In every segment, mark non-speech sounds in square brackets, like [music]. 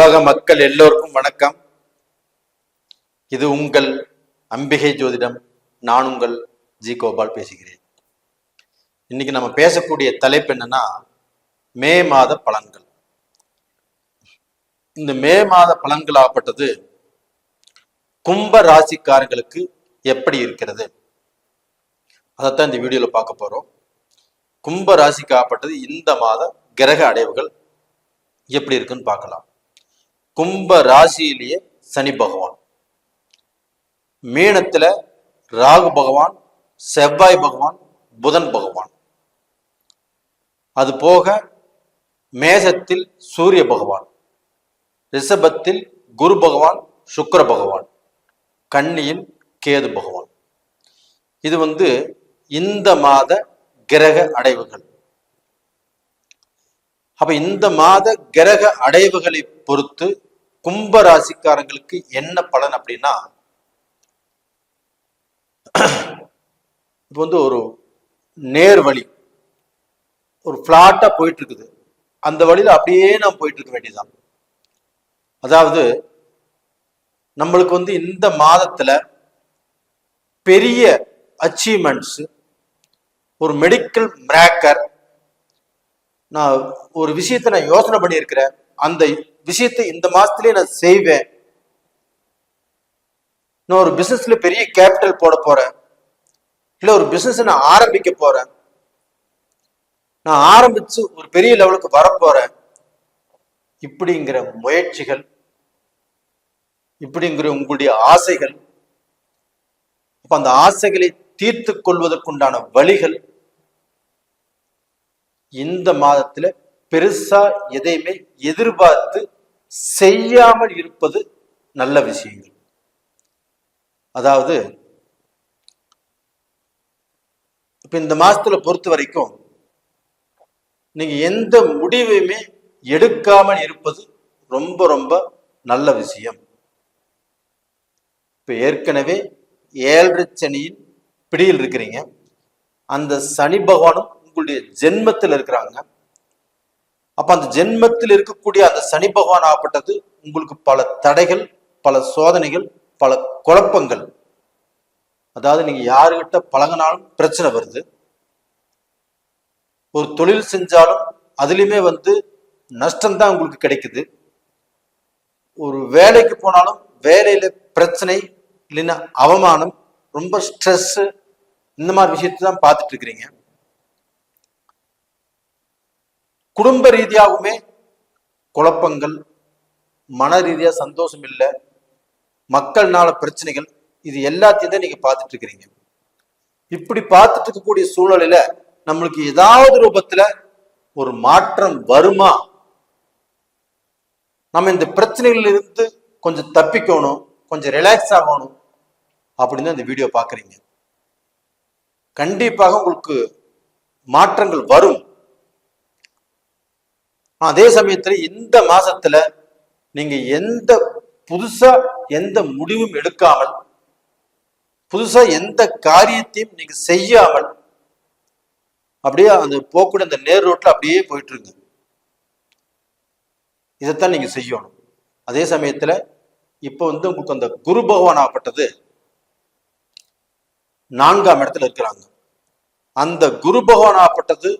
உலக மக்கள் எல்லோருக்கும் வணக்கம். இது உங்கள் அம்பிகை ஜோதிடம். நான் உங்கள் ஜி கோபால் பேசுகிறேன். இன்னைக்கு நம்ம பேசக்கூடிய தலைப்பு என்னன்னா மே மாத பலன்கள். இந்த மே மாத பலன்கள் ஆகப்பட்டது கும்ப ராசிக்காரங்களுக்கு எப்படி இருக்கிறது? அதைத்தான் இந்த வீடியோல பார்க்க போறோம். கும்ப ராசிக்கு ஆகப்பட்டது இந்த மாத கிரக அடைவுகள் எப்படி இருக்குன்னு பார்க்கலாம். கும்ப ராசியிலேயே சனி பகவான். மீனத்துல ராகு பகவான் செவ்வாய் பகவான் புதன் பகவான். அது போக மேசத்தில் சூரிய பகவான் ரிஷபத்தில் குரு பகவான் சுக்கர பகவான் கன்னியில் கேது பகவான். இது வந்து இந்த மாத கிரக அடைவுகள். அப்ப இந்த மாத கிரக அடைவுகளை பொறுத்து கும்ப ராசிக்காரங்களுக்கு என்ன பலன் அப்படின்னா இப்போ வந்து ஒரு நேர் வழி ஒரு பிளாட்டா போயிட்டு இருக்குது அந்த வழியில அப்படியே நான் போயிட்டு இருக்க வேண்டியதுதான். அதாவது நம்மளுக்கு வந்து இந்த மாதத்துல பெரிய அச்சீவ்மெண்ட்ஸ் ஒரு மெடிக்கல் மிராக்கர் நான் ஒரு விஷயத்தை நான் யோசனை பண்ணியிருக்கிறேன். அந்த விஷயத்தை இந்த மாசத்துலயே நான் செய்வேன். நான் ஒரு பிசினஸ்ல பெரிய கேபிட்டல் போட போறேன். இல்லை ஒரு பிசினஸ் நான் ஆரம்பிக்க போறேன். நான் ஆரம்பிச்சு ஒரு பெரிய லெவலுக்கு வரப்போறேன் இப்படிங்கிற முயற்சிகள் இப்படிங்கிற உங்களுடைய ஆசைகள் அப்ப அந்த ஆசைகளை தீர்த்து கொள்வதற்குண்டான வழிகள் இந்த மாதத்துல பெருசா எதையுமே எதிர்பார்த்து செய்யாமல் இருப்பது நல்ல விஷயங்கள். அதாவது இப்ப இந்த மாசத்துல பொறுத்த வரைக்கும் நீங்க எந்த முடிவையுமே எடுக்காமல் இருப்பது ரொம்ப ரொம்ப நல்ல விஷயம். இப்ப ஏற்கனவே ஏழரை சனியின் பிடியில் இருக்கிறீங்க. அந்த சனி பகவானும் இருக்கக்கூடிய ஜென்மத்தில் இருக்கிறாங்க. அப்ப அந்த ஜென்மத்தில் இருக்கக்கூடிய அந்த சனி பகவான் ஆகப்பட்டது உங்களுக்கு பல தடைகள் பல சோதனைகள் பல குழப்பங்கள். அதாவது நீங்க யாருகிட்ட பழகினாலும் பிரச்சனை வருது. ஒரு தொழில் செஞ்சாலும் அதுலயுமே வந்து நஷ்டம்தான் உங்களுக்கு கிடைக்குது. ஒரு வேலைக்கு போனாலும் வேலையில பிரச்சனை இல்லைன்னா அவமானம் ரொம்ப ஸ்ட்ரெஸ் இந்த மாதிரி விஷயத்தை தான் பார்த்துட்டு இருக்கிறீங்க. குடும்ப ரீதியாகவுமே குழப்பங்கள் மன ரீதியாக சந்தோஷம் இல்லை மக்கள்னால பிரச்சனைகள் இது எல்லாத்தையும் தான் நீங்க பார்த்துட்டு இருக்கிறீங்க. இப்படி பார்த்துட்டு இருக்கக்கூடிய சூழ்நிலையில நம்மளுக்கு ஏதாவது ரூபத்தில் ஒரு மாற்றம் வருமா? நம்ம இந்த பிரச்சனைகள்ல இருந்து கொஞ்சம் தப்பிக்கணும் கொஞ்சம் ரிலாக்ஸ் ஆகணும் அப்படின்னு தான் இந்த வீடியோ பார்க்குறீங்க. கண்டிப்பாக உங்களுக்கு மாற்றங்கள் வரும். அதே சமயத்துல இந்த மாசத்துல நீங்க எந்த புதுசா எந்த முடிவும் எடுக்காமல் புதுசா எந்த காரியத்தையும் நீங்க செய்யாமல் அப்படியே அந்த போக்குட அந்த நேர் ரோட்ல அப்படியே போயிட்டு இருங்க இதைத்தான் நீங்க செய்யணும். அதே சமயத்துல இப்போ வந்து உங்களுக்கு அந்த குரு பகவான் ஆகப்பட்டது. நான்காம் இடத்துல இருக்கிறாங்க. அந்த குரு பகவான் ஆகப்பட்டது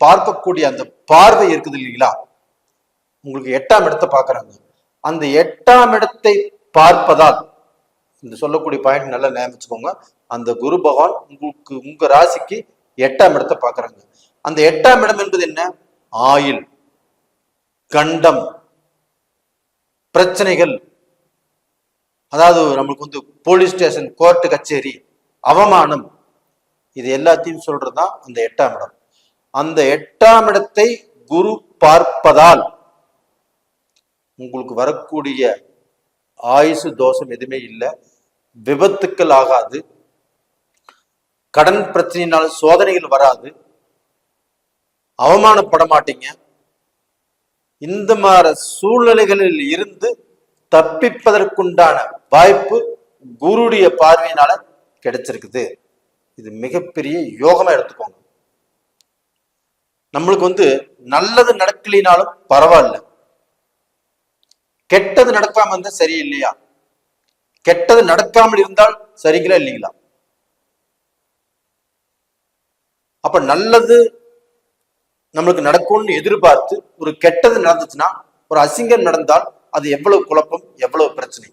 பார்க்கக்கூடிய அந்த பார்வை இருக்குது இல்லைங்களா? உங்களுக்கு எட்டாம் இடத்தை பார்க்குறாங்க. அந்த எட்டாம் இடத்தை பார்ப்பதால் இந்த சொல்லக்கூடிய பாயிண்ட் நல்லா நியமிச்சுக்கோங்க அந்த குரு பகவான் உங்களுக்கு உங்க ராசிக்கு எட்டாம் இடத்தை பார்க்குறாங்க. அந்த எட்டாம் இடம் என்பது என்ன? ஆயில் கண்டம் பிரச்சனைகள். அதாவது நம்மளுக்கு வந்து போலீஸ் ஸ்டேஷன் கோர்ட்டு கச்சேரி அவமானம். இது எல்லாத்தையும் சொல்றதுதான் அந்த எட்டாம் இடம். அந்த எட்டாம் இடத்தை குரு பார்ப்பதால் உங்களுக்கு வரக்கூடிய ஆயுசு தோஷம் எதுவுமே இல்லை. விபத்துக்கள் ஆகாது. கடன் பிரச்சனையினால சோதனைகள் வராது. அவமானப்பட மாட்டீங்க. இந்த மாதிரி சூழ்நிலைகளில் இருந்து தப்பிப்பதற்குண்டான வாய்ப்பு குருடைய பார்வையினால கிடைச்சிருக்குது. இது மிகப்பெரிய யோகமா எடுத்துக்கோங்க. நம்மளுக்கு வந்து நல்லது நடக்கலினாலும் பரவாயில்ல. கெட்டது நடக்காம இருந்தா சரி இல்லையா கெட்டது நடக்காமல் இருந்தால் சரிங்களா இல்லைங்களா? அப்ப நல்லது நம்மளுக்கு நடக்கும்னு எதிர்பார்த்து ஒரு கெட்டது நடந்துச்சுன்னா ஒரு அசிங்கம் நடந்தால் அது எவ்வளவு குழப்பம் எவ்வளவு பிரச்சனை.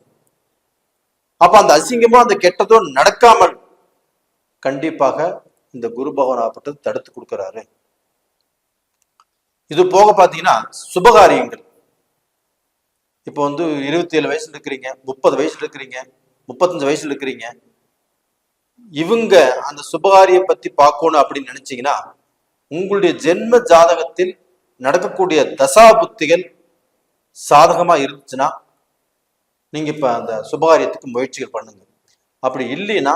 அப்ப அந்த அசிங்கமோ அந்த கெட்டதோ நடக்காமல் கண்டிப்பாக இந்த குரு பகவான் ஆப்பட்டது தடுத்து கொடுக்கிறாரு. இது போக பாத்தீங்கன்னா சுபகாரியங்கள். இப்போ வந்து இருபத்தி ஏழு வயசுல இருக்கிறீங்க முப்பது வயசுல இருக்கிறீங்க முப்பத்தஞ்சு வயசுல இருக்கிறீங்க. இவங்க அந்த சுபகாரியம் பத்தி பார்க்கணும் அப்படின்னு நினைச்சீங்கன்னா உங்களுடைய ஜென்ம ஜாதகத்தில் நடக்கக்கூடிய தசா புத்திகள் சாதகமா இருந்துச்சுன்னா நீங்க இப்ப அந்த சுபகாரியத்துக்கு முயற்சிகள் பண்ணுங்க. அப்படி இல்லைன்னா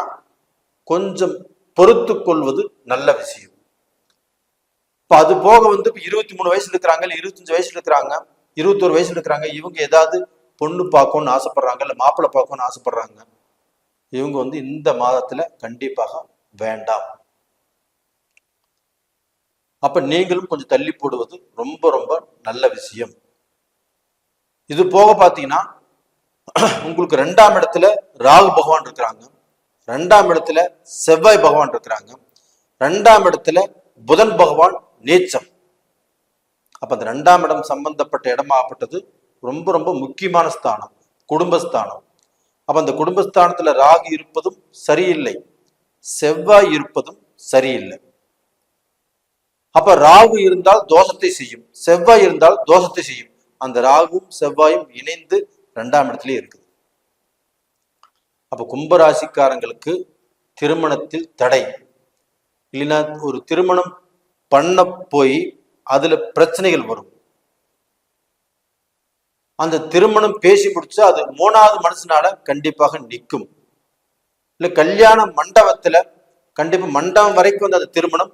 கொஞ்சம் பொறுத்து கொள்வது நல்ல விஷயம். இப்ப அது போக வந்து இருபத்தி மூணு வயசுல இருக்கிறாங்க இல்ல இருபத்தஞ்சு வயசுல இருக்கிறாங்க இருபத்தோரு வயசுல இருக்கிறாங்க. இவங்க ஏதாவது பொண்ணு பார்க்கணும்னு ஆசைப்படுறாங்க இல்லை மாப்பிள்ளை பார்க்கணும்னு ஆசைப்படுறாங்க. இவங்க வந்து இந்த மாதத்துல கண்டிப்பாக வேண்டாம். அப்ப நீங்களும் கொஞ்சம் தள்ளி போடுவது ரொம்ப ரொம்ப நல்ல விஷயம். இது போக பாத்தீங்கன்னா உங்களுக்கு ரெண்டாம் இடத்துல ராகு பகவான் இருக்கிறாங்க. ரெண்டாம் இடத்துல செவ்வாய் பகவான் இருக்கிறாங்க. ரெண்டாம் இடத்துல புதன் பகவான் நீச்சம். அப்ப அந்த ரெண்டாம் இடம் சம்பந்தப்பட்ட இடமாகப்பட்டது ரொம்ப ரொம்ப முக்கியமான ஸ்தானம் குடும்பஸ்தானம். அப்ப அந்த குடும்பஸ்தானத்துல ராகு இருப்பதும் சரியில்லை. செவ்வாய் இருப்பதும் சரியில்லை. அப்ப ராகு இருந்தால் தோஷத்தை செய்யும். செவ்வாய் இருந்தால் தோஷத்தை செய்யும். அந்த ராகும் செவ்வாயும் இணைந்து ரெண்டாம் இடத்துலயே இருக்குது. அப்ப கும்பராசிக்காரங்களுக்கு திருமணத்தில் தடை. இல்லைன்னா ஒரு திருமணம் பண்ண போய் அதுல பிரச்சனைகள் வரும். அந்த திருமணம் பேசி முடிச்சு அது மூணாவது மனசுனால கண்டிப்பாக நிற்கும் இல்ல கல்யாண மண்டபத்துல கண்டிப்பா மண்டபம் வரைக்கும் வந்து அந்த திருமணம்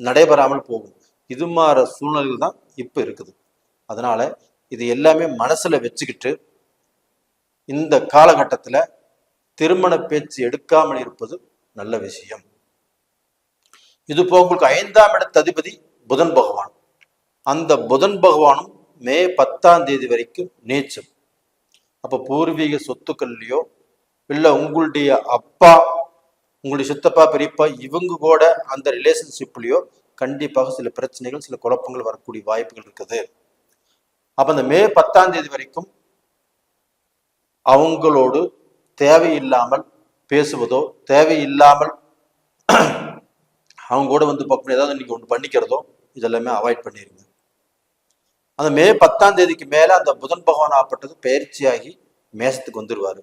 நடைபெறாமல் போகும். இது மாற சூழ்நிலைகள் தான் இப்ப இருக்குது. அதனால இது எல்லாமே மனசுல வச்சுக்கிட்டு இந்த காலகட்டத்துல திருமண பேச்சு எடுக்காமல் இருப்பது நல்ல விஷயம். இது போக உங்களுக்கு ஐந்தாம் இடத்த அதிபதி புதன் பகவான். அந்த புதன் பகவானும் மே பத்தாம் தேதி வரைக்கும் நீச்சம் அப்ப பூர்வீக சொத்துக்கள்லையோ இல்ல உங்களுடைய அப்பா உங்களுடைய சித்தப்பா பெரியப்பா இவங்க கூட அந்த ரிலேஷன்ஷிப்லயோ கண்டிப்பாக சில பிரச்சனைகள் சில குழப்பங்கள் வரக்கூடிய வாய்ப்புகள் இருக்குது. அப்ப அந்த மே பத்தாம் தேதி வரைக்கும் அவங்களோடு தேவையில்லாமல் பேசுவதோ தேவையில்லாமல் [clears throat] அவங்க கூட வந்து பார்க்கணும். ஏதாவது நீங்க ஒன்று பண்ணிக்கிறதோ இதெல்லாமே அவாய்ட் பண்ணிருங்க. அந்த மே பத்தாம் தேதிக்கு மேல அந்த புதன் பகவான் ஆப்பட்டது பயிற்சியாகி மேசத்துக்கு வந்துருவாரு.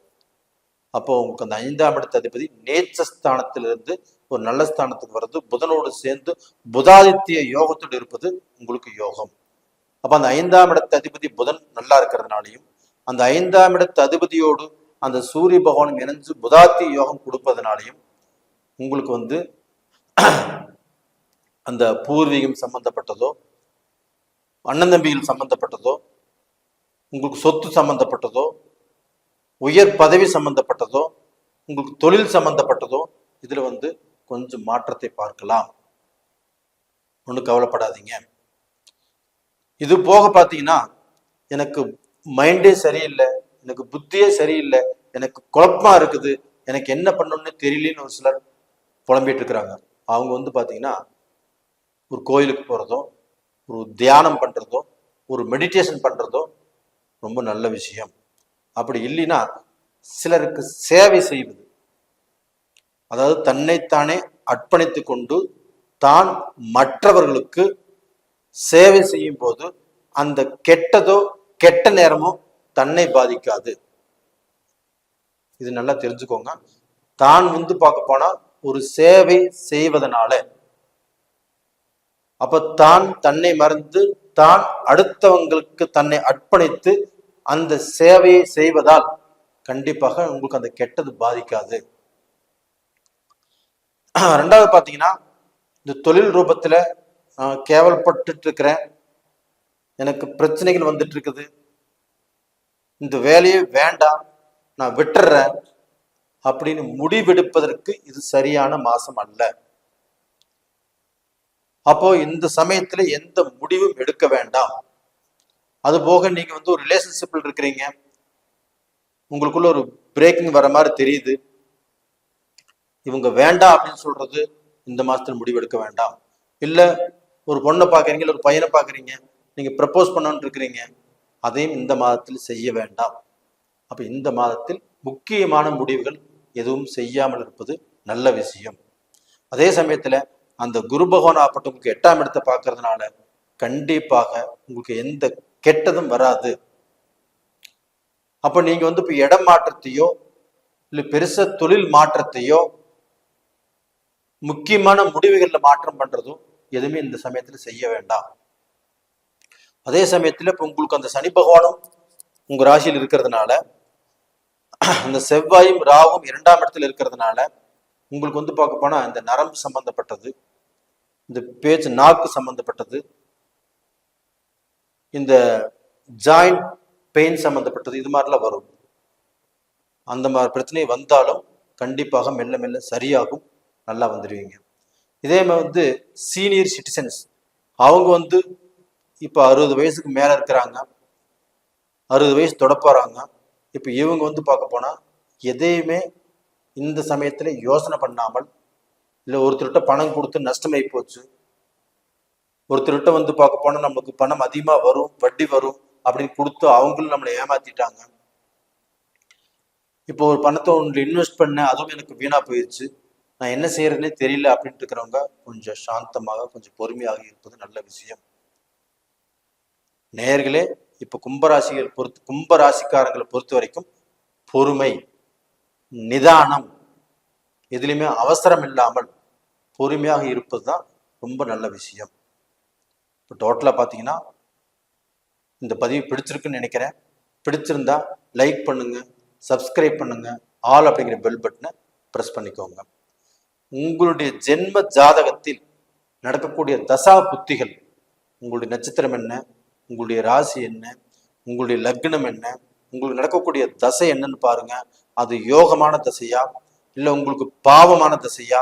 அப்போ உங்களுக்கு அந்த ஐந்தாம் இடத்த அதிபதி நேச்சஸ்தானத்திலிருந்து ஒரு நல்ல ஸ்தானத்துக்கு வர்றது புதனோடு சேர்ந்து புதாதித்ய யோகத்தோடு இருப்பது உங்களுக்கு யோகம். அப்ப அந்த ஐந்தாம் இடத்த அதிபதி புதன் நல்லா இருக்கிறதுனாலையும் அந்த ஐந்தாம் இடத்த அதிபதியோடு அந்த சூரிய பகவானும் இணைஞ்சு புதாத்திய யோகம் கொடுப்பதனாலையும் உங்களுக்கு வந்து அந்த பூர்வீகம் சம்பந்தப்பட்டதோ அண்ணன் தம்பிகள் சம்பந்தப்பட்டதோ உங்களுக்கு சொத்து சம்பந்தப்பட்டதோ உயர் பதவி சம்பந்தப்பட்டதோ உங்களுக்கு தொழில் சம்பந்தப்பட்டதோ இதில் வந்து கொஞ்சம் மாற்றத்தை பார்க்கலாம். ஒன்றும் கவலைப்படாதீங்க. இது போக பார்த்தீங்கன்னா எனக்கு மைண்டே சரியில்லை எனக்கு புத்தியே சரியில்லை எனக்கு குழப்பமா இருக்குது எனக்கு என்ன பண்ணணும்னு தெரியலன்னு ஒரு சிலர் புலம்பிட்டு இருக்கிறாங்க. அவங்க வந்து பார்த்தீங்கன்னா ஒரு கோயிலுக்கு போகிறதோ ஒரு தியானம் பண்ணுறதோ ஒரு மெடிடேஷன் பண்ணுறதோ ரொம்ப நல்ல விஷயம். அப்படி இல்லைன்னா சிலருக்கு சேவை செய்வது. அதாவது தன்னைத்தானே அர்ப்பணித்து கொண்டு தான் மற்றவர்களுக்கு சேவை செய்யும் போது அந்த கெட்டதோ கெட்ட நேரமோ தன்னை பாதிக்காது. இது நல்லா தெரிஞ்சுக்கோங்க. தான் வந்து பார்க்க போனால் ஒரு சேவை செய்வதனால அப்ப தான் தன்னை மறந்து தான் அடுத்தவங்களுக்கு தன்னை அர்ப்பணித்து அந்த சேவையை செய்வதால் கண்டிப்பாக உங்களுக்கு அந்த கெட்டது பாதிக்காது. ரெண்டாவது பார்த்தீங்கன்னா இந்த தொழில் ரூபத்தில் நான் இருக்கிறேன் எனக்கு பிரச்சனைகள் வந்துட்டு இருக்குது இந்த வேலையே வேண்டாம் நான் விட்டுறேன் அப்படின்னு முடிவெடுப்பதற்கு இது சரியான மாசம் அல்ல. அப்போ இந்த சமயத்துல எந்த முடிவும் எடுக்க வேண்டாம். அது போக நீங்க வந்து ஒரு ரிலேஷன்ஷிப்பில் இருக்கிறீங்க. உங்களுக்குள்ள ஒரு பிரேக்கிங் வர மாதிரி தெரியுது. இவங்க வேண்டாம் அப்படின்னு சொல்றது இந்த மாசத்துல முடிவெடுக்க வேண்டாம். இல்ல ஒரு பொண்ணை பாக்குறீங்க இல்ல ஒரு பையனை பாக்குறீங்க நீங்க ப்ரப்போஸ் பண்ணணும்னு இருக்கிறீங்க அதையும் இந்த மாதத்தில் செய்ய வேண்டாம். அப்ப இந்த மாதத்தில் முக்கியமான முடிவுகள் எதுவும் செய்யாமல் இருப்பது நல்ல விஷயம். அதே சமயத்துல அந்த குரு பகவான் ஆகட்டும் உங்களுக்கு எட்டாம் இடத்தை பார்க்கறதுனால கண்டிப்பாக உங்களுக்கு எந்த கெட்டதும் வராது. அப்ப நீங்க வந்து இப்ப இடம் மாற்றத்தையோ இல்லை பெருச தொழில் மாற்றத்தையோ முக்கியமான முடிவுகளில் மாற்றம் பண்றதும் எதுவுமே இந்த சமயத்தில் செய்ய வேண்டாம். அதே சமயத்தில் இப்போ உங்களுக்கு அந்த சனி பகவானும் உங்கள் ராசியில் இருக்கிறதுனால அந்த செவ்வாயும் ராவும் இரண்டாம் இடத்துல இருக்கிறதுனால உங்களுக்கு வந்து பார்க்க போனால் இந்த நரம்பு சம்பந்தப்பட்டது. இந்த பேச்சு நாக்கு சம்பந்தப்பட்டது. இந்த ஜாயிண்ட் பெயின் சம்பந்தப்பட்டது இது மாதிரிலாம் வரும். அந்த மாதிரி பிரச்சனை வந்தாலும் கண்டிப்பாக மெல்ல மெல்ல சரியாகும் நல்லா வந்துடுவீங்க இதே மாதிரி வந்து சீனியர் சிட்டிசன்ஸ் அவங்க வந்து இப்போ அறுபது வயசுக்கு மேலே இருக்கிறாங்க. அறுபது வயசு தொடப்போறாங்க. இப்போ இவங்க வந்து பார்க்க போனால் எதையுமே இந்த சமயத்தில் யோசனை பண்ணாமல் இல்லை ஒருத்தர்கிட்ட பணம் கொடுத்து நஷ்டமாயி போச்சு. ஒருத்தர்கிட்ட வந்து பார்க்க போனால் நமக்கு பணம் அதிகமாக வரும் வட்டி வரும் அப்படின்னு கொடுத்து அவங்களும் நம்மளை ஏமாத்திட்டாங்க. இப்போ ஒரு பணத்தை ஒன்று இன்வெஸ்ட் பண்ணேன் அதுவும் எனக்கு வீணாக போயிடுச்சு நான் என்ன செய்யறதுனே தெரியல அப்படின்ட்டு இருக்கிறவங்க கொஞ்சம் சாந்தமாக கொஞ்சம் பொறுமையாக இருப்பது நல்ல விஷயம். நேர்களே இப்போ கும்பராசிகள் பொறுத்து கும்பராசிக்காரங்களை பொறுத்த வரைக்கும் பொறுமை நிதானம் எதுலையுமே அவசரம் இல்லாமல் பொறுமையாக இருப்பது தான் ரொம்ப நல்ல விஷயம். இப்போ டோட்டலாக பார்த்தீங்கன்னா இந்த பதிவு பிடிச்சிருக்குன்னு நினைக்கிறேன். பிடிச்சிருந்தா லைக் பண்ணுங்க சப்ஸ்கிரைப் பண்ணுங்க ஆல் அப்படிங்கிற பெல் பட்டனை ப்ரெஸ் பண்ணிக்கோங்க. உங்களுடைய ஜென்ம ஜாதகத்தில் நடக்கக்கூடிய தசா புத்திகள் உங்களுடைய நட்சத்திரம் என்ன உங்களுடைய ராசி என்ன உங்களுடைய லக்னம் என்ன உங்களுக்கு நடக்கக்கூடிய தசை என்னன்னு பாருங்க. அது யோகமான தசையா இல்லை உங்களுக்கு பாவமான தசையா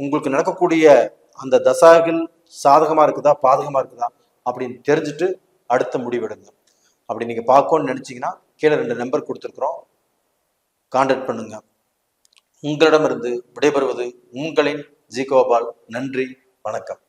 உங்களுக்கு நடக்கக்கூடிய அந்த தசாகள் சாதகமாக இருக்குதா பாதகமாக இருக்குதா அப்படின்னு தெரிஞ்சுட்டு அடுத்த முடிவெடுங்க. அப்படி நீங்கள் பார்க்கணும்னு நினச்சிங்கன்னா கீழே ரெண்டு நம்பர் கொடுத்துருக்குறோம். கான்டாக்ட் பண்ணுங்க. உங்களிடமிருந்து விடைபெறுவது உங்களின் ஜி கோபால் நன்றி வணக்கம்.